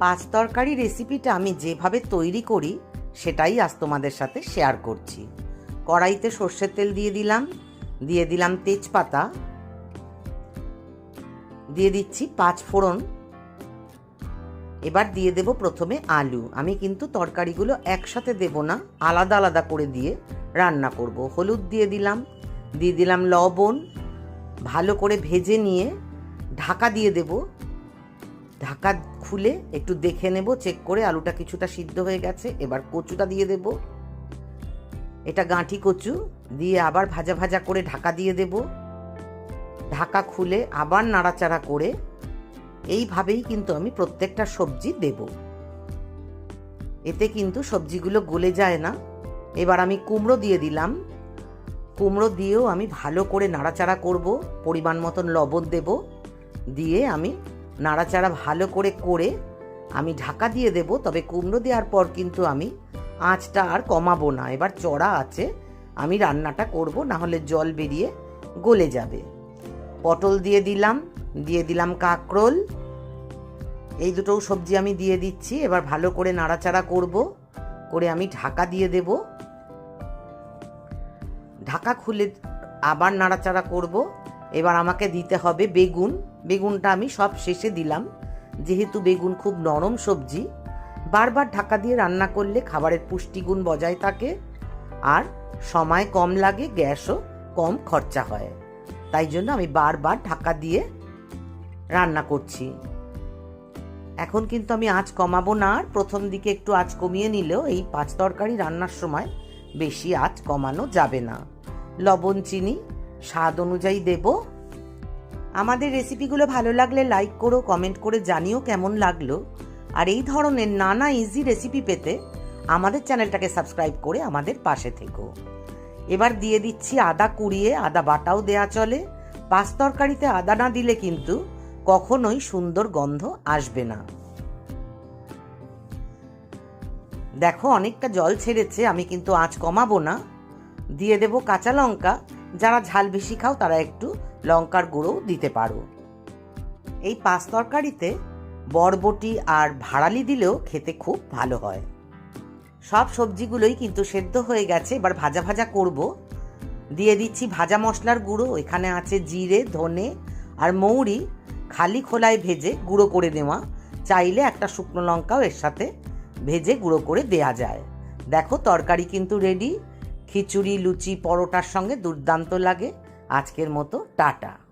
পাঁচ তরকারি রেসিপিটা আমি যেভাবে তৈরি করি, সেটাই আজ তোমাদের সাথে শেয়ার করছি। কড়াইতে সর্ষের তেল দিয়ে দিলাম দিয়ে দিলাম তেজপাতা, দিয়ে দিচ্ছি পাঁচ ফোড়ন। এবার দিয়ে দেব প্রথমে আলু। আমি কিন্তু তরকারিগুলো একসাথে দেব না, আলাদা আলাদা করে দিয়ে রান্না করব। হলুদ দিয়ে দিলাম দিয়ে দিলাম লবণ, ভালো করে ভেজে নিয়ে ঢাকা দিয়ে দেব। ঢাকা খুলে একটু দেখে নেব চেক করে আলুটা কিছুটা সিদ্ধ হয়ে গেছে, এবার কচুটা দিয়ে দেব। এটা গাঁঠি কচু, দিয়ে আবার ভাজা ভাজা করে ঢাকা দিয়ে দেব। ঢাকা খুলে আবার নাড়াচাড়া করে এইভাবেই কিন্তু আমি প্রত্যেকটা সবজি দেব। এতে কিন্তু সবজিগুলো গলে যায় না। এবার আমি কুমড়ো দিয়ে দিলাম। কুমড়ো দিয়েও আমি ভালো করে নাড়াচাড়া করব, পরিমাণ মতন লবণ দেব। দিয়ে আমি নাড়াচাড়া ভালো করে করে আমি ঢাকা দিয়ে দেব, তবে কুমড়ো দেওয়ার পর কিন্তু আমি আঁচটা আর কমাবো না। এবার চড়া আছে, আমি রান্নাটা করব না হলে জল বেরিয়ে গলে যাবে। পটল দিয়ে দিলাম দিয়ে দিলাম কাঁকরোল। এই দুটোও সবজি আমি দিয়ে দিচ্ছি, এবার ভালো করে নাড়াচাড়া করব, করে আমি ঢাকা দিয়ে দেব। ঢাকা খুলে আবার নাড়াচাড়া করব, এবার আমাকে দিতে হবে বেগুন। বেগুনটা আমি সব শেষে দিলাম। যেহেতু বেগুন খুব নরম সবজি, বারবার ঢাকা দিয়ে রান্না করলে খাবারের পুষ্টিগুণ বজায় থাকে আর সময় কম লাগে, গ্যাসও কম খরচা হয়। তাই জন্য আমি বারবার ঢাকা দিয়ে রান্না করছি। এখন কিন্তু আমি আঁচ কমাবো না আর প্রথম দিকে একটু আঁচ কমিয়ে নিলেও এই পাঁচ তরকারি রান্নার সময় বেশি আঁচ কমানো যাবে না। লবণ, চিনি, স্বাদ অনুযায়ী দেব। আমাদের রেসিপিগুলো ভালো লাগলে লাইক করো কমেন্ট করে জানিও কেমন লাগল। আর এই ধরনের নানা ইজি রেসিপি পেতে আমাদের চ্যানেলটাকে সাবস্ক্রাইব করে আমাদের পাশে থেকো। এবার দিয়ে দিচ্ছি আদা কুড়িয়ে, আদা বাটাও দেয়া চলে। পাঁচ তরকারিতে আদা না দিলে কিন্তু কখনোই সুন্দর গন্ধ আসবে না। দেখো অনেকটা জল ছেড়েছে, আমি কিন্তু আঁচ কমাবো না। দিয়ে দেব কাঁচা লঙ্কা যারা ঝাল বেশি খাও, তারা একটু লঙ্কার গুঁড়োও দিতে পারো। এই পাঁচ তরকারিতে বরবটি আর ভাড়ালি দিলেও খেতে খুব ভালো হয়। সব সবজিগুলোই কিন্তু সেদ্ধ হয়ে গেছে, এবার ভাজা ভাজা করব। দিয়ে দিচ্ছি ভাজা মশলার গুঁড়ো, এখানে আছে জিরে, ধনে আর মৌরি। খালি খোলায় ভেজে গুঁড়ো করে নেওয়া। চাইলে একটা শুকনো লঙ্কাও এর সাথে ভেজে গুঁড়ো করে দেয়া যায়। দেখো তরকারি কিন্তু রেডি খিচুড়ি লুচি পরোটার সঙ্গে দুর্দান্ত লাগে। আজকের মতো টাটা।